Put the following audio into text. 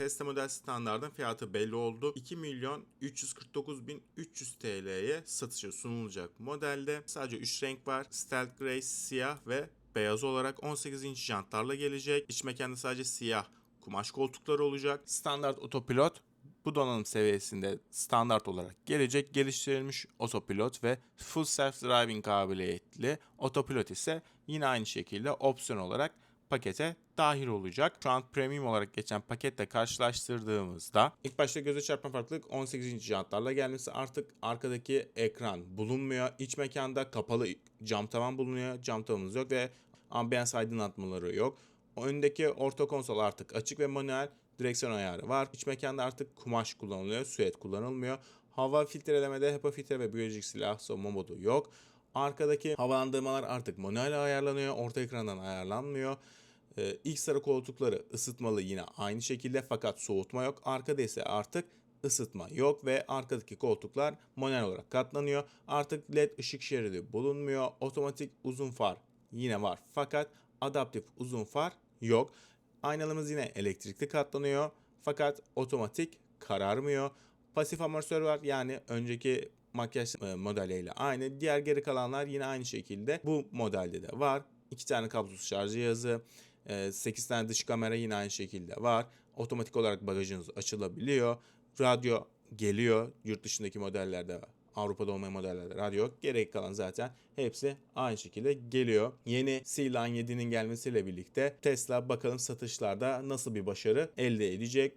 Tesla Model standartın fiyatı belli oldu. 2 milyon 349 bin 300 TL'ye satışa sunulacak modelde. Sadece 3 renk var. Stealth Grey, siyah ve beyaz olarak 18 inç jantlarla gelecek. İç mekanda sadece siyah kumaş koltukları olacak. Standart otopilot bu donanım seviyesinde standart olarak gelecek geliştirilmiş otopilot ve full self driving kabiliyetli otopilot ise yine aynı şekilde opsiyon olarak pakete dahil olacak. Şu an premium olarak geçen paketle karşılaştırdığımızda ilk başta göze çarpan farklılık 18 inç jantlarla gelmesi artık arkadaki ekran bulunmuyor. İç mekanda kapalı cam tavan bulunuyor. Cam tavanımız yok ve ambiyans aydınlatmaları yok. Öndeki orta konsol artık açık ve manuel direksiyon ayarı var. İç mekanda artık kumaş kullanılıyor, süet kullanılmıyor. Hava filtrelemede HEPA filtre ve biyolojik silah soğuma modu yok. Arkadaki havalandırmalar artık manuel ayarlanıyor, orta ekrandan ayarlanmıyor. Ee, ilk sarı koltukları ısıtmalı yine aynı şekilde fakat soğutma yok. Arkada ise artık ısıtma yok ve arkadaki koltuklar manuel olarak katlanıyor. Artık led ışık şeridi bulunmuyor. Otomatik uzun far yine var fakat adaptif uzun far yok. Aynalarımız yine elektrikli katlanıyor fakat otomatik kararmıyor. Pasif amortisör var yani önceki makyaj e, modeliyle aynı. Diğer geri kalanlar yine aynı şekilde bu modelde de var. 2 tane kablosuz şarj cihazı, 8 tane dış kamera yine aynı şekilde var. Otomatik olarak bagajınız açılabiliyor. Radyo geliyor. Yurt dışındaki modellerde Avrupa'da olmayan modellerde radyo yok. Gerek kalan zaten hepsi aynı şekilde geliyor. Yeni C-Line 7'nin gelmesiyle birlikte Tesla bakalım satışlarda nasıl bir başarı elde edecek.